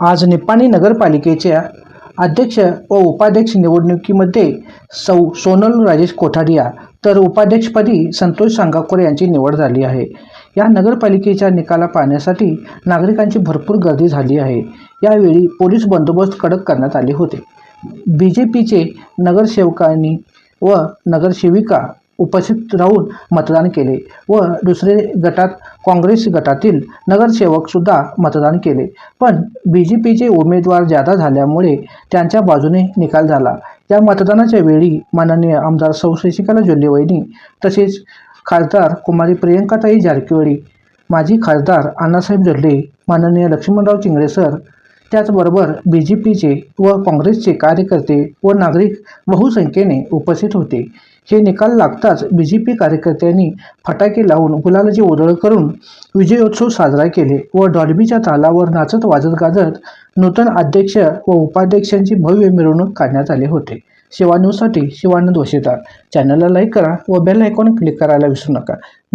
आज निपाणी नगरपालिकेच्या अध्यक्ष व उपाध्यक्ष निवडणुकीमध्ये सौ सोनल राजेश कोठारिया तर उपाध्यक्षपदी संतोष सांगाकोर यांची निवड झाली आहे. या नगरपालिकेच्या निकाला पाहण्यासाठी नागरिकांची भरपूर गर्दी झाली आहे. यावेळी पोलीस बंदोबस्त कडक करण्यात आले होते. बी जे पीचे नगरसेवकांनी व नगरसेविका उपस्थित राहून मतदान केले व दुसरे गटात काँग्रेस गटातील नगरसेवकसुद्धा मतदान केले. पण बी जे पीचे उमेदवार जादा झाल्यामुळे त्यांच्या बाजूने निकाल झाला. या मतदानाच्या वेळी माननीय आमदार सौ शशिकला जोल्लेवहिनी तसेच खासदार कुमारी प्रियंकाताई जारकिहोळी माजी खासदार अण्णासाहेब जोल्ले माननीय लक्ष्मणराव चिंगळे सर त्याचबरोबर बी जे पीचे व काँग्रेसचे कार्यकर्ते व नागरिक बहुसंख्येने उपस्थित होते. हे निकाल लागताच बी जे पी कार्यकर्त्यांनी फटाके लावून गुलालाची उधळ करून विजयोत्सव साजरा केले व डॉल्बीच्या तालावर नाचत वाजत गाजत नूतन अध्यक्ष व उपाध्यक्षांची भव्य मिरवणूक काढण्यात आले होते. शिवान्यूजसाठी शिवानंद वशिता चॅनलला लाईक करा व बेल आयकॉन क्लिक करायला विसरू नका.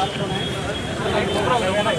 आचार्य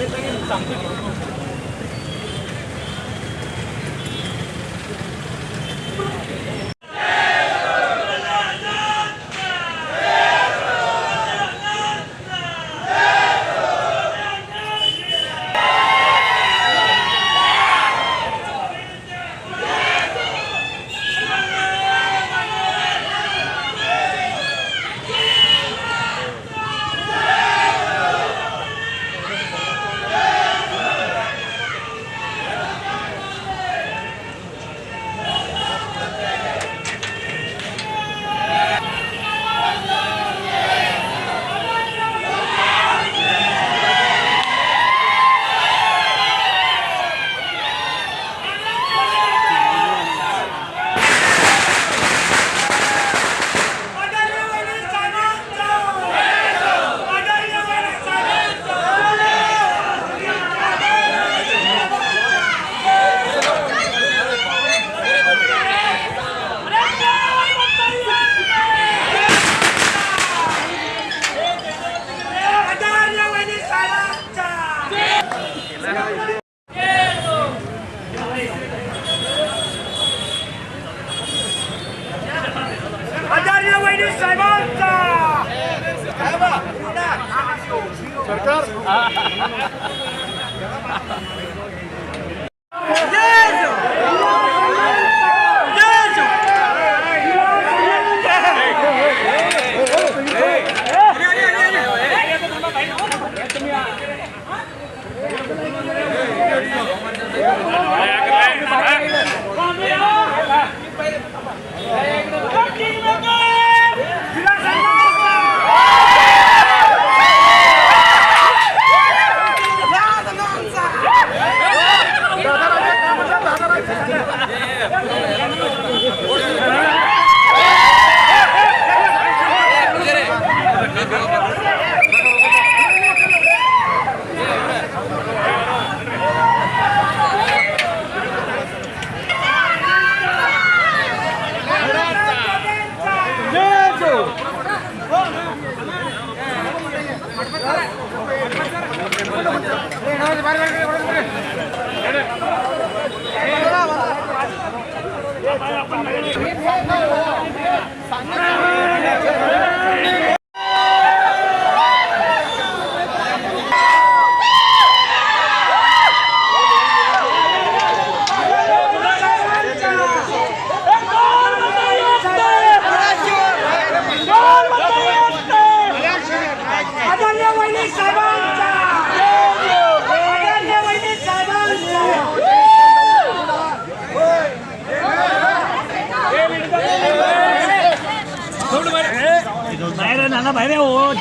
बाहेर आहे, नाना बाहेर आहे, ओ.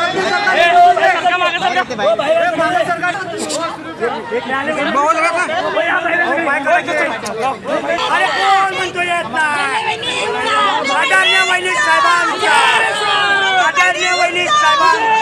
सरका मागे सरका. ओ, बाहेर आहे, बाहेर आहे. ओ, या बाहेर आहे. हो, अरे कोण म्हणतो येत नाही आदरणीय वैनिक साहेबांचा. आदरणीय वैनिक साहेबांचा.